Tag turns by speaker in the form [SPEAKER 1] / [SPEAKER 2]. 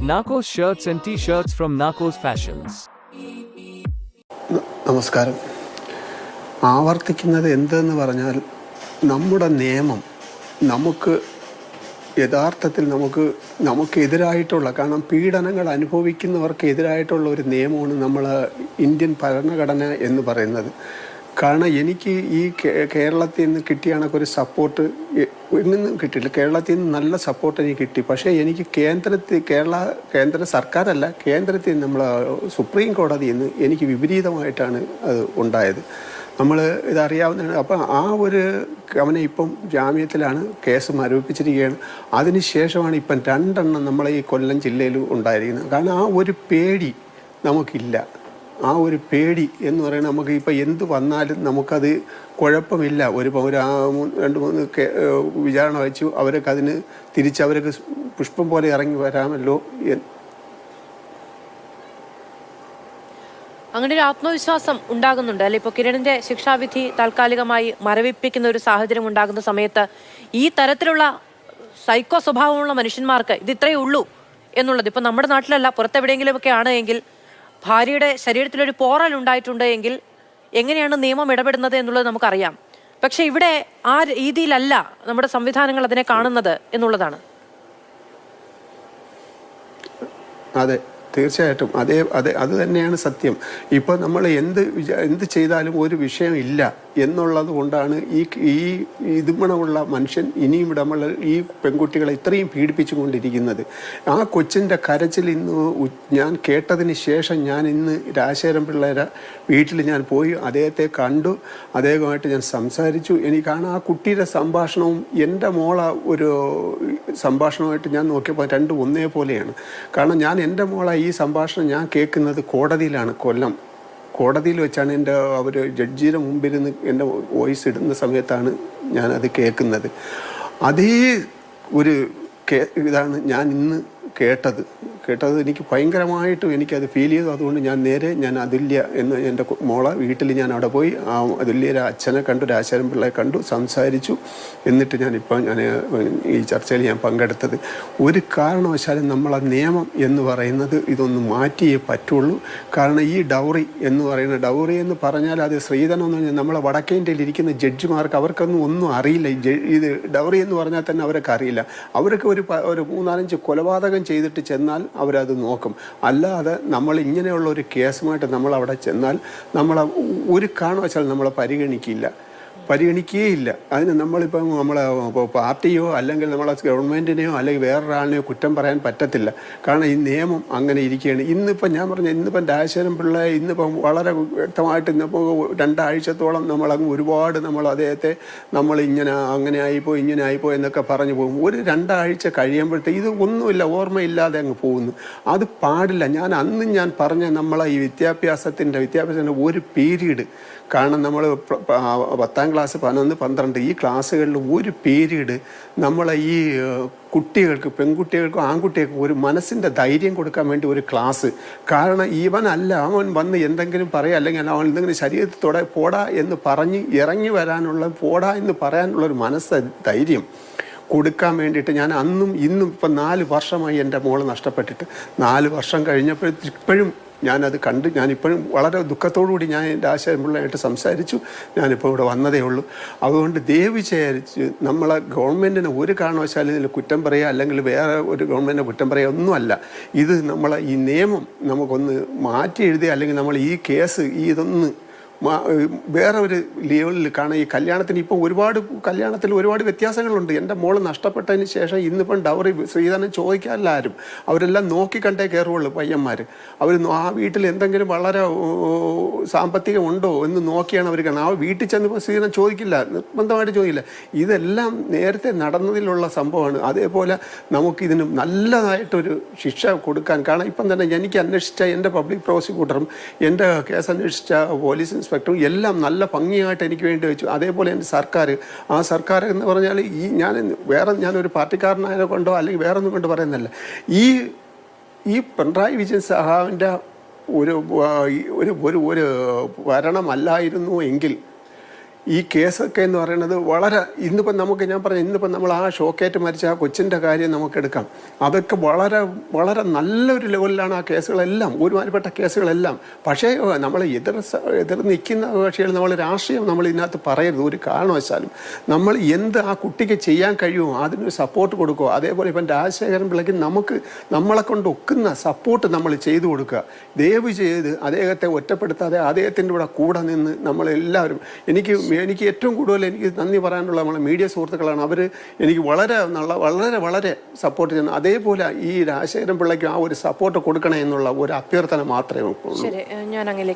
[SPEAKER 1] Narcos shirts and t-shirts from Narcos Fashions.
[SPEAKER 2] ന- നമസ്കാരം ആവർത്തിക്കുന്നത് എന്തെന്ന് പറഞ്ഞാൽ നമ്മുടെ നിയമം നമുക്ക് യഥാർത്ഥത്തിൽ നമുക്ക് നമുക്കെതിരായിട്ടുള്ള കാരണം പീഡനങ്ങൾ അനുഭവിക്കുന്നവർക്ക് എതിരായിട്ടുള്ള ഒരു നിയമമാണ് നമ്മൾ ഇന്ത്യൻ ഭരണഘടന എന്ന് പറയുന്നത് കാരണം എനിക്ക് ഈ കേരളത്തിൽ നിന്ന് കിട്ടിയ കണക്കൊരു സപ്പോർട്ട് എങ്ങും കിട്ടിയില്ല. കേരളത്തിൽ നിന്ന് നല്ല സപ്പോർട്ട് എനിക്ക് കിട്ടി. പക്ഷേ എനിക്ക് കേന്ദ്രത്തിൽ കേരള കേന്ദ്ര സർക്കാരല്ല കേന്ദ്രത്തിൽ നമ്മൾ സുപ്രീം കോടതിയിൽ നിന്ന് എനിക്ക് വിപരീതമായിട്ടാണ് അത് ഉണ്ടായത്. നമ്മൾ ഇതറിയാവുന്നതാണ്. അപ്പം ആ ഒരു അവനെ ഇപ്പം ജാമ്യത്തിലാണ് കേസ് മരവിപ്പിച്ചിരിക്കുകയാണ്. അതിനുശേഷമാണ് ഇപ്പം രണ്ടെണ്ണം നമ്മളെ ഈ കൊല്ലം ജില്ലയിൽ ഉണ്ടായിരിക്കുന്നത്. കാരണം ആ ഒരു പേടി നമുക്കില്ല. ആ ഒരു പേടി എന്ന് പറയുന്നത് നമുക്ക് ഇപ്പം എന്ത് വന്നാലും നമുക്കത് കുഴപ്പമില്ല. ഒരു ഒരു രണ്ട് മൂന്ന് വിചാരണ വെച്ചു. അവരൊക്കെ അതിന് തിരിച്ച് അവരൊക്കെ പുഷ്പം പോലെ ഇറങ്ങി വരാമല്ലോ
[SPEAKER 3] അങ്ങനെ ഒരു ആത്മവിശ്വാസം ഉണ്ടാകുന്നുണ്ട്. അല്ലെ ഇപ്പോൾ കിരണിന്റെ ശിക്ഷാവിധി താൽക്കാലികമായി മരവിപ്പിക്കുന്ന ഒരു സാഹചര്യം ഉണ്ടാകുന്ന സമയത്ത് ഈ തരത്തിലുള്ള സൈക്കോ സ്വഭാവമുള്ള മനുഷ്യന്മാർക്ക് ഇത് ഇത്രയേ ഉള്ളൂ എന്നുള്ളത് ഇപ്പൊ നമ്മുടെ നാട്ടിലല്ല പുറത്തെവിടെയെങ്കിലുമൊക്കെ ആണ് എങ്കിൽ ഭാര്യയുടെ ശരീരത്തിലൊരു പോറൽ ഉണ്ടായിട്ടുണ്ട് എങ്കിൽ എങ്ങനെയാണ് നിയമം ഇടപെടുന്നത് എന്നുള്ളത് നമുക്കറിയാം. പക്ഷെ ഇവിടെ ആ രീതിയിലല്ല നമ്മുടെ സംവിധാനങ്ങൾ അതിനെ കാണുന്നത് എന്നുള്ളതാണ്.
[SPEAKER 2] അതെ തീർച്ചയായിട്ടും. അതേ അതെ അത് തന്നെയാണ് സത്യം. ഇപ്പോൾ നമ്മൾ എന്ത് എന്ത് ചെയ്താലും ഒരു വിഷയം ഇല്ല. എന്നുള്ളത് കൊണ്ടാണ് ഈ ഈ ഇതുമണമുള്ള മനുഷ്യൻ ഇനിയും നമ്മൾ ഈ പെൺകുട്ടികളെ ഇത്രയും പീഡിപ്പിച്ചുകൊണ്ടിരിക്കുന്നത്. ആ കൊച്ചിന്റെ കരച്ചിൽ ഇന്ന് ഞാൻ കേട്ടതിന് ശേഷം ഞാൻ ഇന്ന് രാജശേഖരൻ പിള്ളേരെ വീട്ടിൽ ഞാൻ പോയി അദ്ദേഹത്തെ കണ്ടു. അദ്ദേഹമായിട്ട് ഞാൻ സംസാരിച്ചു. എനിക്കാണ് ആ കുട്ടിയുടെ സംഭാഷണവും എന്റെ മോള ഒരു സംഭാഷണമായിട്ട് ഞാൻ നോക്കിയപ്പോൾ രണ്ടും ഒന്നേ പോലെയാണ് കാരണം ഞാൻ എന്റെ മോളെ ഈ സംഭാഷണം ഞാൻ കേൾക്കുന്നത് കോടതിയിലാണ് കൊല്ലം. കോടതിയിൽ വെച്ചാണ് എന്റെ അവർ ജഡ്ജിയുടെ മുമ്പിരുന്ന് എന്റെ വോയിസ് ഇടുന്ന സമയത്താണ് ഞാനത് കേൾക്കുന്നത്. അതേ ഒരു ഇതാണ് ഞാൻ ഇന്ന് കേട്ടത്. കേട്ടത് എനിക്ക് ഭയങ്കരമായിട്ടും എനിക്കത് ഫീൽ ചെയ്തു. അതുകൊണ്ട് ഞാൻ നേരെ ഞാൻ അതുല്യ എന്ന് എന്റെ മോളെ വീട്ടിൽ ഞാൻ അവിടെ പോയി ആ അതുല്യരെ അച്ഛനെ കണ്ടു രാജാരൻ പിള്ളയെ കണ്ടു സംസാരിച്ചു. എന്നിട്ട് ഇപ്പം ഞാൻ ഈ ചർച്ചയിൽ ഞാൻ പങ്കെടുത്തത്. ഒരു കാരണവശാലും നമ്മളെ നിയമം എന്ന് പറയുന്നത് ഇതൊന്ന് മാറ്റിയേ പറ്റുള്ളൂ. കാരണം ഈ ഡൗറി എന്ന് പറയുന്ന ഡൗറി എന്ന് പറഞ്ഞാൽ അത് സ്ത്രീധനം എന്ന് പറഞ്ഞാൽ നമ്മളെ വടക്കേ ഇന്ത്യയിൽ ഇരിക്കുന്ന ജഡ്ജിമാർക്ക് അവർക്കൊന്നും ഒന്നും അറിയില്ല. ഇത് ഡൗറി എന്ന് പറഞ്ഞാൽ തന്നെ അവരൊക്കെ അറിയില്ല. അവർക്ക് ഒരു ഒരു മൂന്നാലഞ്ച് കൊലപാതകം ചെയ്തിട്ട് ചെന്നാൽ അവരത് നോക്കും. അല്ലാതെ നമ്മൾ ഇങ്ങനെയുള്ള ഒരു കേസുമായിട്ട് നമ്മൾ അവിടെ ചെന്നാൽ നമ്മളെ ഒരു കാരണവശാൽ നമ്മളെ പരിഗണിക്കില്ല. പരിഗണിക്കുകയില്ല. അതിന് നമ്മളിപ്പം നമ്മളെ ഇപ്പോൾ പാർട്ടിയോ അല്ലെങ്കിൽ നമ്മളെ ഗവൺമെന്റിനെയോ അല്ലെങ്കിൽ വേറൊരാളിനെയോ കുറ്റം പറയാൻ പറ്റത്തില്ല. കാരണം ഈ നിയമം അങ്ങനെ ഇരിക്കുകയാണ്. ഇന്നിപ്പം ഞാൻ പറഞ്ഞ ഇന്നിപ്പം രാജശേഖരൻ പിള്ള ഇന്നിപ്പം വളരെ വ്യക്തമായിട്ട് ഇന്നിപ്പോൾ രണ്ടാഴ്ചത്തോളം നമ്മളങ്ങ് ഒരുപാട് നമ്മൾ അദ്ദേഹത്തെ നമ്മൾ ഇങ്ങനെ അങ്ങനെ ആയിപ്പോ ഇങ്ങനെ ആയിപ്പോ എന്നൊക്കെ പറഞ്ഞു പോകും. ഒരു രണ്ടാഴ്ച കഴിയുമ്പോഴത്തേക്ക് ഇത് ഒന്നുമില്ല ഓർമ്മയില്ലാതെ അങ്ങ് പോകുന്നു. അത് പാടില്ല. ഞാൻ അന്നും ഞാൻ പറഞ്ഞ നമ്മളെ ഈ വിദ്യാഭ്യാസത്തിന്റെ വിദ്യാഭ്യാസത്തിന്റെ ഒരു പീരീഡ്. കാരണം നമ്മൾ പത്താം ക്ലാസ് പതിനൊന്ന് പന്ത്രണ്ട് ഈ ക്ലാസ്സുകളിൽ ഒരു പീരീഡ് നമ്മളെ ഈ കുട്ടികൾക്ക് പെൺകുട്ടികൾക്കും ആൺകുട്ടികൾക്കും ഒരു മനസ്സിന്റെ ധൈര്യം കൊടുക്കാൻ വേണ്ടി ഒരു ക്ലാസ് കാരണം ഇവനല്ല അവൻ വന്ന് എന്തെങ്കിലും പറയുക അല്ലെങ്കിൽ അവൻ എന്തെങ്കിലും ശരീരത്തോടെ പോടാ എന്ന് പറഞ്ഞ് ഇറങ്ങി വരാനുള്ള പോടാ എന്ന് പറയാനുള്ള ഒരു മനസ്സ് ധൈര്യം കൊടുക്കാൻ വേണ്ടിയിട്ട് ഞാൻ അന്നും ഇന്നും ഇപ്പം നാല് വർഷമായി എന്റെ മോൾ നഷ്ടപ്പെട്ടിട്ട്. നാല് വർഷം കഴിഞ്ഞപ്പോഴും ഇപ്പോഴും ഞാനത് കണ്ട് ഞാനിപ്പോഴും വളരെ ദുഃഖത്തോടുകൂടി ഞാൻ എന്റെ ആശയമുള്ളതായിട്ട് സംസാരിച്ചു. ഞാനിപ്പോൾ ഇവിടെ വന്നതേ ഉള്ളൂ. അതുകൊണ്ട് ദയവ് വിചാരിച്ച് നമ്മളെ ഗവൺമെന്റിന് ഒരു കാരണവശാലും ഇതിൽ കുറ്റം പറയുക അല്ലെങ്കിൽ വേറെ ഒരു ഗവൺമെന്റിനെ കുറ്റം പറയുക ഒന്നുമല്ല. ഇത് നമ്മളെ ഈ നിയമം നമുക്കൊന്ന് മാറ്റി എഴുതി അല്ലെങ്കിൽ നമ്മൾ ഈ കേസ് ഈ ഇതൊന്ന് വേറെ ഒരു ലെവലിൽ കാരണം ഈ കല്യാണത്തിന് ഇപ്പോൾ ഒരുപാട് കല്യാണത്തിൽ ഒരുപാട് വ്യത്യാസങ്ങളുണ്ട്. എന്റെ മോൾ നഷ്ടപ്പെട്ടതിന് ശേഷം ഇന്നിപ്പം ഡൗറി ശ്രീധരൻ ചോദിക്കാറില്ല ആരും അവരെല്ലാം നോക്കി കണ്ടേ കയറുള്ളൂ പയ്യന്മാർ അവർ ആ വീട്ടിൽ എന്തെങ്കിലും വളരെ സാമ്പത്തികം ഉണ്ടോ എന്ന് നോക്കിയാണ് അവർ കാണുന്നത്. ആ വീട്ടിൽ ചെന്നപ്പോൾ ശ്രീധരൻ ചോദിക്കില്ല നിർബന്ധമായിട്ട് ചോദിക്കില്ല. ഇതെല്ലാം നേരത്തെ നടന്നതിലുള്ള സംഭവമാണ്. അതേപോലെ നമുക്കിതിന് നല്ലതായിട്ടൊരു ശിക്ഷ കൊടുക്കാൻ കാരണം ഇപ്പം തന്നെ എനിക്ക് അന്വേഷിച്ച എന്റെ പബ്ലിക് പ്രോസിക്യൂട്ടറും എന്റെ കേസ് അന്വേഷിച്ച പോലീസ് ഇൻസ്പെക്ടറും എല്ലാം നല്ല ഭംഗിയായിട്ട് എനിക്ക് വേണ്ടി വെച്ചു. അതേപോലെ എന്റെ സർക്കാർ ആ സർക്കാർ എന്ന് പറഞ്ഞാൽ ഈ ഞാൻ വേറെ ഞാനൊരു പാർട്ടിക്കാരനായത് കൊണ്ടോ അല്ലെങ്കിൽ വേറെ ഒന്നും കൊണ്ട് പറയുന്നില്ല ഈ ഈ പിണറായി വിജയൻ സഹാവിന്റെ ഒരു ഒരു ഒരു ഭരണമല്ലായിരുന്നു എങ്കിൽ ഈ കേസൊക്കെ എന്ന് പറയുന്നത് വളരെ ഇന്നിപ്പം നമുക്ക് ഞാൻ പറഞ്ഞു ഇന്നിപ്പം നമ്മൾ ആ ഷോക്കേറ്റ് മരിച്ച ആ കൊച്ചിന്റെ കാര്യം നമുക്കെടുക്കാം. അതൊക്കെ വളരെ വളരെ നല്ലൊരു ലെവലിലാണ് ആ കേസുകളെല്ലാം ഒരുമാതിരിപ്പെട്ട കേസുകളെല്ലാം. പക്ഷേ നമ്മൾ എതിർ എതിർ നിൽക്കുന്ന കക്ഷികൾ നമ്മൾ രാഷ്ട്രീയം നമ്മൾ ഇതിനകത്ത് പറയരുത്. ഒരു കാരണവശാലും നമ്മൾ എന്ത് ആ കുട്ടിക്ക് ചെയ്യാൻ കഴിയുമോ അതിനൊരു സപ്പോർട്ട് കൊടുക്കുക. അതേപോലെ ഇപ്പം രാജശേഖരൻ പിള്ളയ്ക്ക് നമുക്ക് നമ്മളെ കൊണ്ട് ഒക്കുന്ന സപ്പോർട്ട് നമ്മൾ ചെയ്തു കൊടുക്കുക. ദയവ് ചെയ്ത് അദ്ദേഹത്തെ ഒറ്റപ്പെടുത്താതെ അദ്ദേഹത്തിന്റെ കൂടെ കൂടെ നിന്ന് നമ്മളെല്ലാവരും എനിക്ക് എനിക്ക് ഏറ്റവും കൂടുതൽ എനിക്ക് നന്ദി പറയാനുള്ള നമ്മളെ മീഡിയ സുഹൃത്തുക്കളാണ്. അവർ എനിക്ക് വളരെ നല്ല വളരെ വളരെ സപ്പോർട്ട് ചെയ്യുന്നു അതേപോലെ ഈ രാജശേഖരൻ പിള്ളയ്ക്ക് ആ ഒരു സപ്പോർട്ട് കൊടുക്കണേ എന്നുള്ള ഒരു അഭ്യർത്ഥന മാത്രമേ ഉള്ളൂ.
[SPEAKER 3] ഞാൻ അങ്ങനെ